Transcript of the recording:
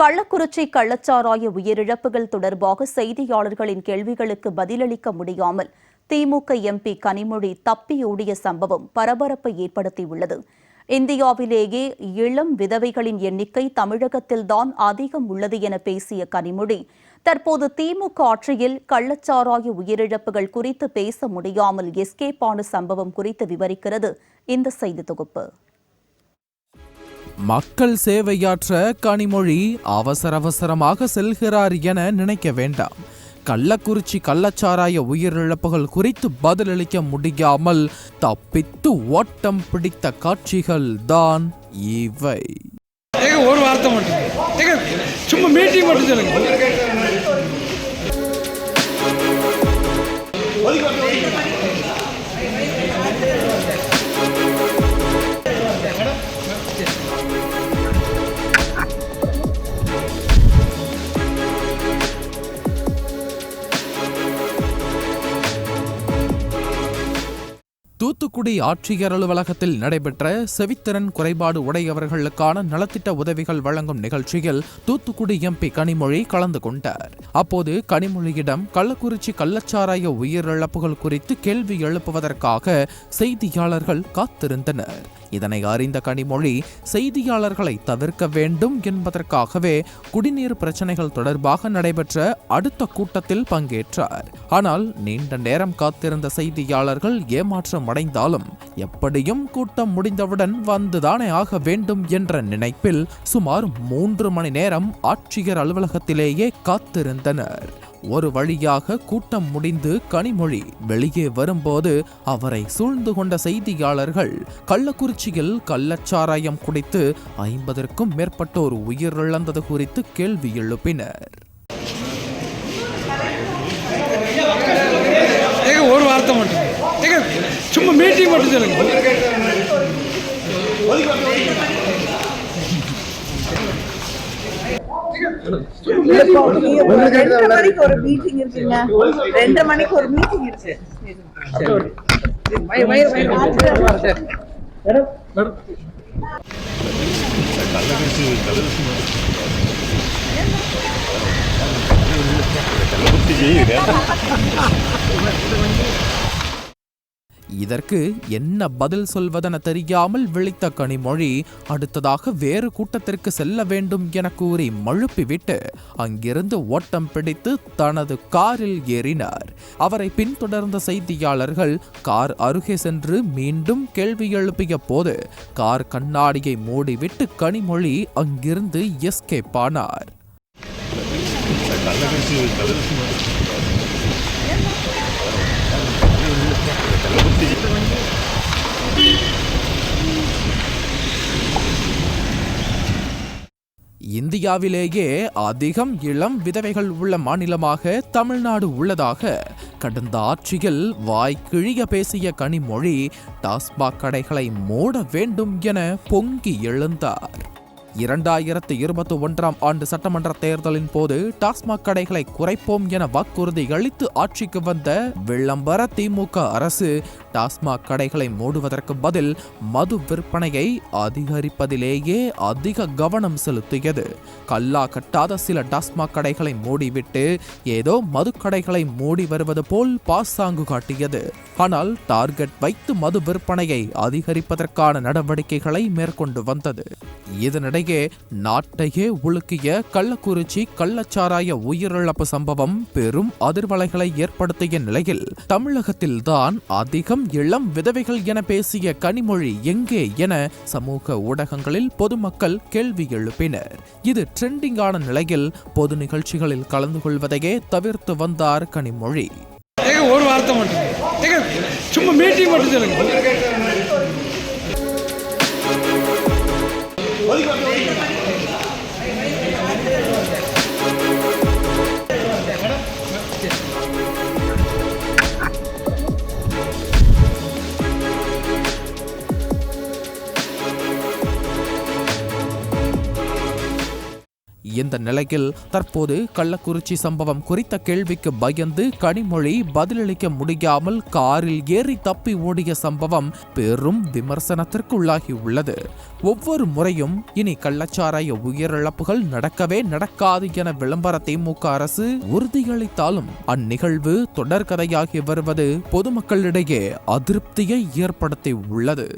கள்ளக்குறிச்சி கள்ளச்சாராய உயிரிழப்புகள் தொடர்பாக செய்தியாளர்களின் கேள்விகளுக்கு பதிலளிக்க முடியாமல் திமுக எம்பி கனிமொழி தப்பியோடிய சம்பவம் பரபரப்பை ஏற்படுத்தியுள்ளது. இந்தியாவிலேயே இளம் விதவைகளின் எண்ணிக்கை தமிழகத்தில்தான் அதிகம் உள்ளது என பேசிய கனிமொழி தற்போது திமுக ஆட்சியில் கள்ளச்சாராய உயிரிழப்புகள் குறித்து பேச முடியாமல் எஸ்கேப் ஆன சம்பவம் குறித்து விவரிக்கிறது இந்த செய்தி தொகுப்பு. மக்கள் சேவையாற்ற கனிமொழி அவசர அவசரமாக செல்கிறார் என நினைக்க வேண்டாம். கள்ளக்குறிச்சி கள்ளச்சாராய உயிரிழப்புகள் குறித்து பதிலளிக்க முடியாமல் தப்பித்து ஓட்டம் பிடித்த காட்சிகள் தான் இவை. ஒரு வார்த்தை மட்டும். சும்மா மீட்டிங் மட்டும் சொல்லுங்க. தூத்துக்குடி ஆட்சியர் அலுவலகத்தில் நடைபெற்ற செவித்திறன் குறைபாடு உடையவர்களுக்கான நலத்திட்ட உதவிகள் வழங்கும் நிகழ்ச்சியில் தூத்துக்குடி எம்பி கனிமொழி கலந்து கொண்டார். அப்போது கனிமொழியிடம் கள்ளக்குறிச்சி கள்ளச்சாராய உயிரிழப்புகள் குறித்து கேள்வி எழுப்புவதற்காக செய்தியாளர்கள் காத்திருந்தனர். இதனை அறிந்த கனிமொழி செய்தியாளர்களை தவிர்க்க வேண்டும் என்பதற்காகவே குடிநீர் பிரச்சனைகள் தொடர்பாக நடைபெற்ற அடுத்த கூட்டத்தில் பங்கேற்றார். ஆனால் நீண்ட நேரம் காத்திருந்த செய்தியாளர்கள் ஏமாற்றம் அடைந்தாலும் எப்படியும் கூட்டம் முடிந்தவுடன் வந்துதானே ஆக வேண்டும் என்ற நினைப்பில் சுமார் மூன்று மணி நேரம் ஆட்சியர் அலுவலகத்திலேயே காத்திருந்தனர். ஒரு வழியாக கூட்டம் முடிந்து கனிமொழி வெளியே வரும்போது அவரை சூழ்ந்து கொண்ட செய்தியாளர்கள் கள்ளக்குறிச்சியில் கள்ளச்சாராயம் குடித்து ஐம்பதற்கும் மேற்பட்டோர் உயிரிழந்தது குறித்து கேள்வி எழுப்பினர். ஒரு வார்த்தை மட்டும். சும்மா மீட்டிங் மட்டும் சொல்லுங்க. ரெண்டு மணிக்கு ஒரு மீட்டிங் இருக்குங்க ரெண்டு மணிக்கு ஒரு மீட்டிங் இருக்கு இதற்கு என்ன பதில் சொல்வதென தெரியாமல் விழித்த கனிமொழி அடுத்ததாக வேறு கூட்டத்திற்கு செல்ல வேண்டும் என கூறி மழுப்பிவிட்டு அங்கிருந்து ஓட்டம் பிடித்து தனது காரில் ஏறினார். அவரை பின்தொடர்ந்த செய்தியாளர்கள் கார் அருகே சென்று மீண்டும் கேள்வி எழுப்பிய போது கார் கண்ணாடியை மூடிவிட்டு கனிமொழி அங்கிருந்து எஸ்கேப் ஆனார். இந்தியாவிலேயே அதிகம் இளம் விதவைகள் உள்ள மாநிலமாக தமிழ்நாடு உள்ளதாக கடந்த ஆட்சியில் வாய் கிழிய பேசிய கனிமொழி டாஸ்மாக் கடைகளை மூட வேண்டும் என பொங்கி எழுந்தார். இரண்டாயிரத்து இருபத்தி ஒன்றாம் ஆண்டு சட்டமன்ற தேர்தலின் போது டாஸ்மாக் கடைகளை குறைப்போம் என வாக்குறுதி அளித்து ஆட்சிக்கு வந்த விளம்பர திமுக அரசு டாஸ்மாக் கடைகளை மூடுவதற்கு பதில் மது விற்பனையை அதிகரிப்பதிலேயே அதிக கவனம் செலுத்தியது. கல்லா கட்டாத சில டாஸ்மாக் கடைகளை மூடிவிட்டு ஏதோ மதுக்கடைகளை மூடி வருவது போல் பாசாங்கு காட்டியது. ஆனால் டார்கெட் வைத்து மது விற்பனையை அதிகரிப்பதற்கான நடவடிக்கைகளை மேற்கொண்டு வந்தது. இதனிடையே நாட்டையே உலுக்கிய கள்ளக்குறிச்சி கள்ளச்சாராய உயிரிழப்பு சம்பவம் பெரும் அதிர்வலைகளை ஏற்படுத்திய நிலையில் தமிழகத்தில்தான் அதிகம் இளம் விதவைகள் என பேசிய கனிமொழி எங்கே என சமூக ஊடகங்களில் பொதுமக்கள் கேள்வி எழுப்பினர். இது ட்ரெண்டிங்கான நிலையில் பொது நிகழ்ச்சிகளில் கலந்து கொள்வதையே தவிர்த்து வந்தார் கனிமொழி. ஒரு வார்த்தை மட்டும். சும்மா மீட்டிங் மட்டும் சொல்லுங்க. とにかく இந்த நிலையில் தற்போது கள்ளக்குறிச்சி சம்பவம் குறித்த கேள்விக்கு பயந்து கனிமொழி பதிலளிக்க முடியாமல் காரில் ஏறி தப்பி ஓடிய சம்பவம் பெரும் விமர்சனத்திற்குள்ளாகி உள்ளது ஒவ்வொரு முறையும் இனி கள்ளச்சாராய உயிரிழப்புகள் நடக்கவே நடக்காது என விளம்பர திமுக அரசு உறுதியளித்தாலும் அந்நிகழ்வு தொடர்கதையாகி வருவது பொதுமக்களிடையே அதிருப்தியை ஏற்படுத்தி உள்ளது